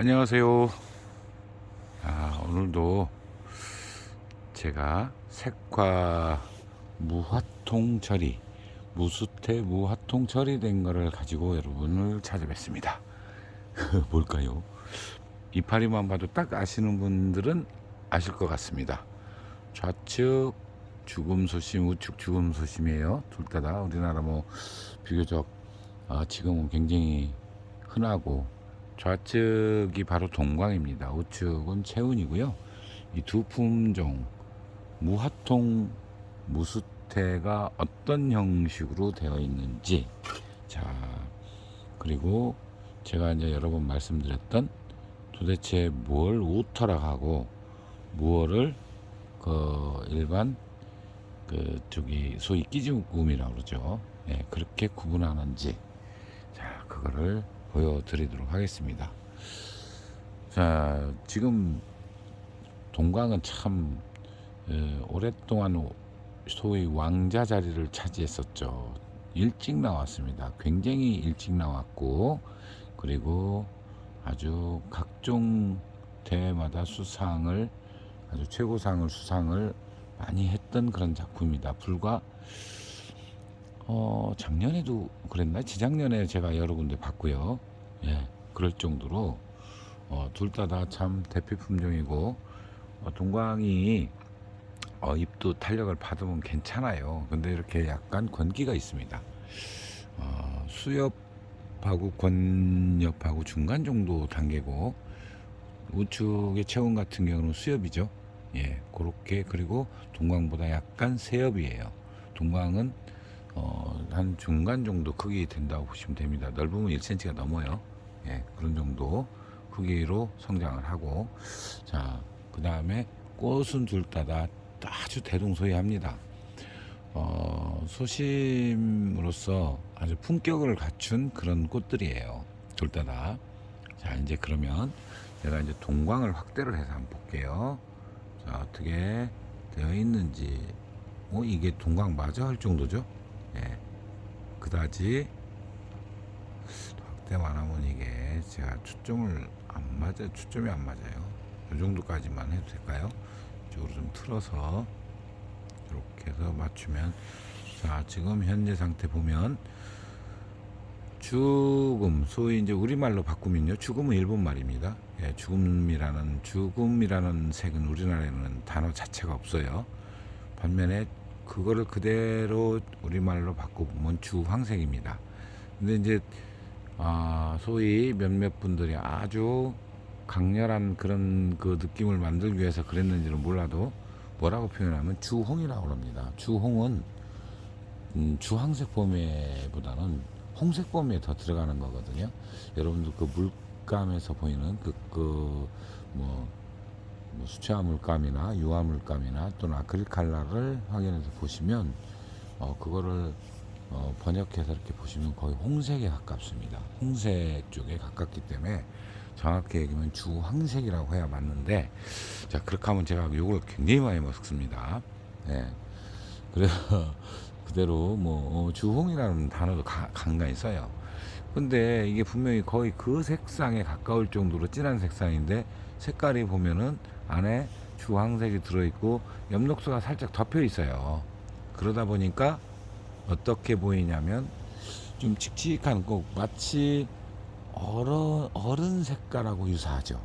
안녕하세요. 아, 오늘도 제가 색화 무화통 처리, 무수태 무화통 처리된 거를 가지고 여러분을 찾아뵙습니다. 뭘까요? 이파리만 봐도 딱 아시는 분들은 아실 것 같습니다. 좌측 죽음 소심, 우측 죽음 소심이에요. 둘 다 다 우리나라 뭐 비교적 어, 지금은 굉장히 흔하고 좌측이 바로 동광입니다. 우측은 채운이고요. 이 두 품종 무화통 무수태가 어떤 형식으로 되어 있는지 자 그리고 제가 이제 여러 번 말씀드렸던 도대체 뭘 우터라 하고 무엇을 그 일반 그 저기 소위 끼지움이라고 그러죠. 예, 그렇게 구분하는지 자 그거를 보여드리도록 하겠습니다. 자 지금 동광은 참 에, 오랫동안 소위 왕자 자리를 차지했었죠. 일찍 나왔습니다. 굉장히 일찍 나왔고 그리고 아주 각종 대회마다 수상을 아주 최고상을 수상을 많이 했던 그런 작품이다. 불과 어 작년에도 그랬나? 지작년에 제가 여러 군데 봤고요. 예, 그럴 정도로 어, 둘 다 다 참 대표 품종이고 어, 동광이 어, 잎도 탄력을 받으면 괜찮아요. 근데 이렇게 약간 권기가 있습니다. 어, 수엽하고 권엽하고 중간 정도 단계고 우측의 체온 같은 경우는 수엽이죠. 예, 그렇게 그리고 동광보다 약간 세엽이에요. 동광은 어, 한 중간 정도 크기 된다고 보시면 됩니다. 넓으면 1cm가 넘어요. 예, 그런 정도 크기로 성장을 하고 자, 그 다음에 꽃은 둘다다 아주 대동소이합니다. 어, 소심으로서 아주 품격을 갖춘 그런 꽃들이에요. 둘다 다. 자, 이제 그러면 제가 이제 동광을 확대를 해서 한번 볼게요. 자, 어떻게 되어 있는지. 어, 이게 동광 맞아 할 정도죠? 예. 그다지 확대 만 하면 이게 제가 초점을 안 맞아, 초점이 안 맞아요. 이 정도까지만 해도 될까요? 이쪽으로 좀 틀어서 이렇게 해서 맞추면 자 지금 현재 상태 보면 죽음 소위 이제 우리말로 바꾸면요 죽음은 일본 말입니다 예, 죽음이라는 죽음이라는 색은 우리나라에는 단어 자체가 없어요 반면에 그거를 그대로 우리말로 바꿔보면 주황색입니다 근데 이제 아 소위 몇몇 분들이 아주 강렬한 그런 그 느낌을 만들기 위해서 그랬는지는 몰라도 뭐라고 표현하면 주홍이라고 합니다. 주홍은 음, 주황색 봄에보다는 홍색 봄에 더 들어가는 거거든요. 여러분들 그 물감에서 보이는 그, 그, 뭐, 뭐 수채화 물감이나 유화 물감이나 또는 아크릴 칼라를 확인해서 보시면, 어, 그거를 어, 번역해서 이렇게 보시면 거의 홍색에 가깝습니다. 홍색 쪽에 가깝기 때문에 정확히 얘기하면 주황색이라고 해야 맞는데 자 그렇게 하면 제가 욕을 굉장히 많이 먹습니다. 예. 그래서 그대로 뭐 어, 주홍이라는 단어도 가, 간간히 써요. 근데 이게 분명히 거의 그 색상에 가까울 정도로 진한 색상인데 색깔이 보면은 안에 주황색이 들어있고 엽록소가 살짝 덮여 있어요. 그러다 보니까 어떻게 보이냐면 좀 칙칙한 꼭 마치 어른, 어른 색깔하고 유사하죠.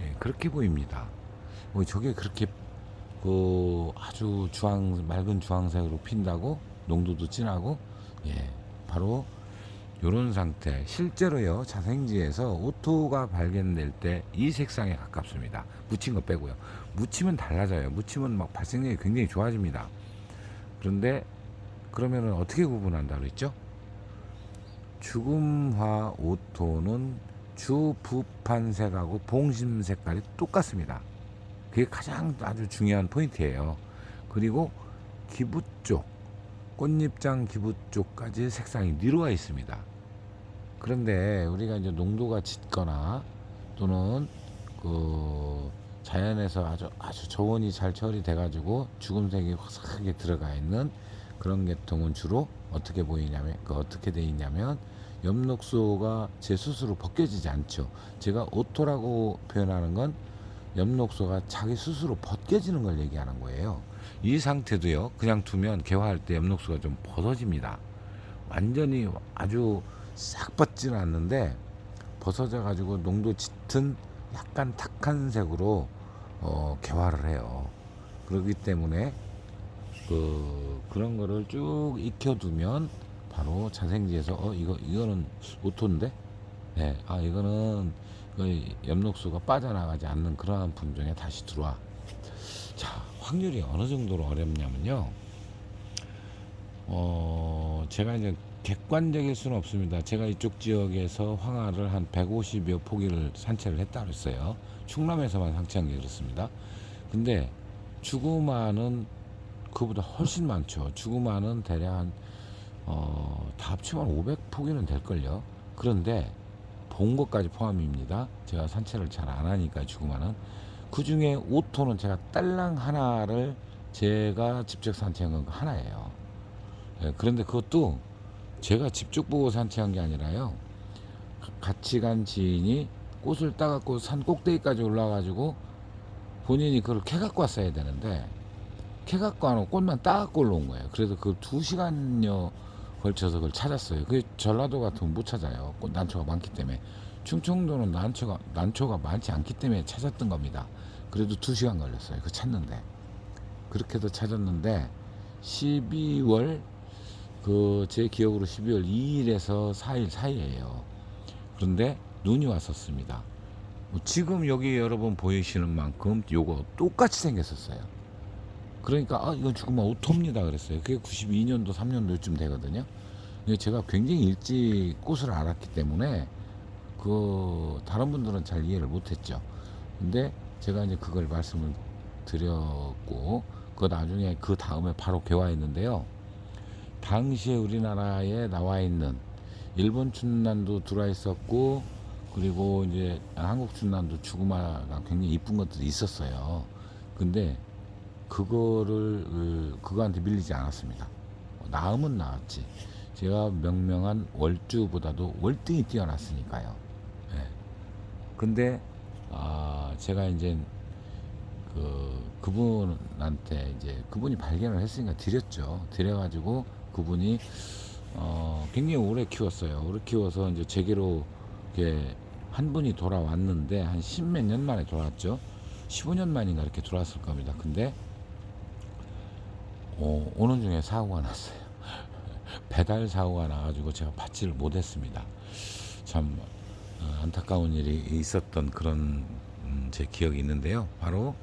예, 그렇게 보입니다. 뭐 저게 그렇게 그 아주 주황 맑은 주황색으로 핀다고 농도도 진하고 예 바로 요런 상태 실제로요 자생지에서 오토가 발견될 때 이 색상에 가깝습니다 묻힌 거 빼고요 묻히면 달라져요 묻히면 막 발생력이 굉장히 좋아집니다 그런데 그러면은 어떻게 구분한다 그랬죠 죽음화 오토는 주부판색하고 봉심 색깔이 똑같습니다. 그게 가장 아주 중요한 포인트예요. 그리고 기부 쪽, 꽃잎장 기부 쪽까지 색상이 니로와 있습니다. 그런데 우리가 이제 농도가 짙거나 또는 그 자연에서 아주 아주 저온이 잘 처리돼 가지고 죽음색이 화사하게 들어가 있는 그런 계통은 주로 어떻게 보이냐면 그 어떻게 돼 있냐면 엽록소가 제 스스로 벗겨지지 않죠. 제가 오토라고 표현하는 건 엽록소가 자기 스스로 벗겨지는 걸 얘기하는 거예요. 이 상태도요. 그냥 두면 개화할 때 엽록소가 좀 벗어집니다. 완전히 아주 싹 벗지는 않는데 벗어져 가지고 농도 짙은 약간 탁한 색으로 어, 개화를 해요. 그렇기 때문에 그 그런 거를 쭉 익혀두면 바로 자생지에서 어 이거 이거는 오토인데, 네, 아 이거는 그 엽록소가 빠져나가지 않는 그러한 품종에 다시 들어와. 자 확률이 어느 정도로 어렵냐면요. 어 제가 이제 객관적일 수는 없습니다. 제가 이쪽 지역에서 황화를 한 150여 포기를 산채를 했다 그랬어요. 충남에서만 산채한 게 그렇습니다. 근데 주구마는 그보다 훨씬 많죠. 주구마는 대략 한, 어, 다 합치면 500포기는 될걸요. 그런데 본 것까지 포함입니다. 제가 산채를 잘안 하니까 주구마는. 그 중에 5토는 제가 딸랑 하나를 제가 직접 산채한 건 하나예요. 예, 그런데 그것도 제가 직접 보고 산채한 게 아니라요. 같이 간 지인이 꽃을 따갖고 산 꼭대기까지 올라가지고 본인이 그걸 캐 갖고 왔어야 되는데 캐 갖고 안 오고 꽃만 따갖고 올라온 거예요. 그래서 그 두 시간여 걸쳐서 그걸 찾았어요. 그 전라도 같으면 못 찾아요. 꽃 난초가 많기 때문에. 충청도는 난초가 난초가 많지 않기 때문에 찾았던 겁니다. 그래도 두 시간 걸렸어요. 그 찾는데 그렇게도 찾았는데 12월 그 제 기억으로 12월 2일에서 4일 사이에요. 그런데 눈이 왔었습니다. 뭐 지금 여기 여러분 보이시는 만큼 요거 똑같이 생겼었어요. 그러니까 아 이건 죽으면 오토입니다 그랬어요. 그게 92년도 3년도쯤 되거든요. 근데 제가 굉장히 일찍 꽃을 알았기 때문에 그 다른 분들은 잘 이해를 못했죠. 근데 제가 이제 그걸 말씀을 드렸고 그 나중에 그 다음에 바로 개화했는데요. 당시에 우리나라에 나와 있는 일본 춘난도 들어와 있었고 그리고 이제 한국 춘난도 주구마가 굉장히 이쁜 것들이 있었어요. 근데 그거를 그, 그거한테 밀리지 않았습니다. 나음은 나왔지. 제가 명명한 월주보다도 월등히 뛰어났으니까요. 예. 근데 아 제가 이제 그 그분한테 이제 그분이 발견을 했으니까 드렸죠. 드려가지고 그분이 어 굉장히 오래 키웠어요. 오래 키워서 이제 제게로 이렇게 한 분이 돌아왔는데 한 십몇 년 만에 돌아왔죠. 15년 만인가 이렇게 돌아왔을 겁니다. 근데 어, 오는 중에 사고가 났어요. 배달 사고가 나가지고 제가 받지를 못했습니다. 참 어, 안타까운 일이 있었던 그런 음, 제 기억이 있는데요. 바로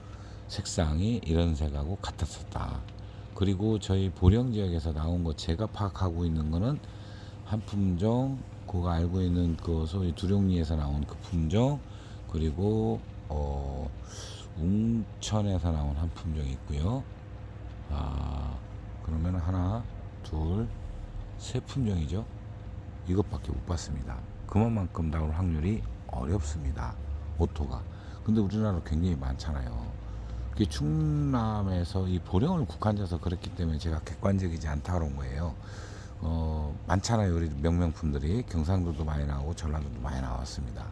색상이 이런 색하고 같았었다. 그리고 저희 보령 지역에서 나온 거 제가 파악하고 있는 거는 한 품종, 그가 알고 있는 그 소위 두룡리에서 나온 그 품종, 그리고 어, 웅천에서 나온 한 품종이 있고요. 아, 그러면 하나, 둘, 세 품종이죠. 이것밖에 못 봤습니다. 그만큼 나올 확률이 어렵습니다. 오토가. 근데 우리나라 굉장히 많잖아요. 충남에서 이 보령을 국한져서 그렇기 때문에 제가 객관적이지 않다 그런 거예요. 어, 많잖아요. 우리 명명품들이 경상도도 많이 나오고 전라도도 많이 나왔습니다.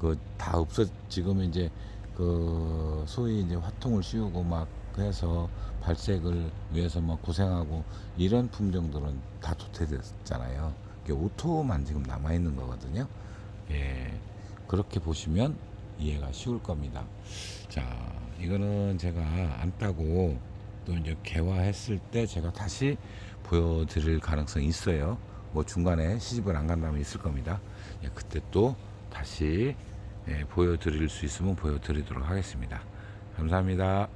그 다 없어 지금 이제 그 소위 이제 화통을 씌우고 막 해서 발색을 위해서 막 고생하고 이런 품종들은 다 도태됐잖아요. 이게 오토만 지금 남아 있는 거거든요. 예. 그렇게 보시면 이해가 쉬울 겁니다. 자, 이거는 제가 안 따고 또 이제 개화했을 때 제가 다시 보여드릴 가능성이 있어요. 뭐 중간에 시집을 안 간다면 있을 겁니다. 예, 그때 또 다시 예, 보여드릴 수 있으면 보여드리도록 하겠습니다. 감사합니다.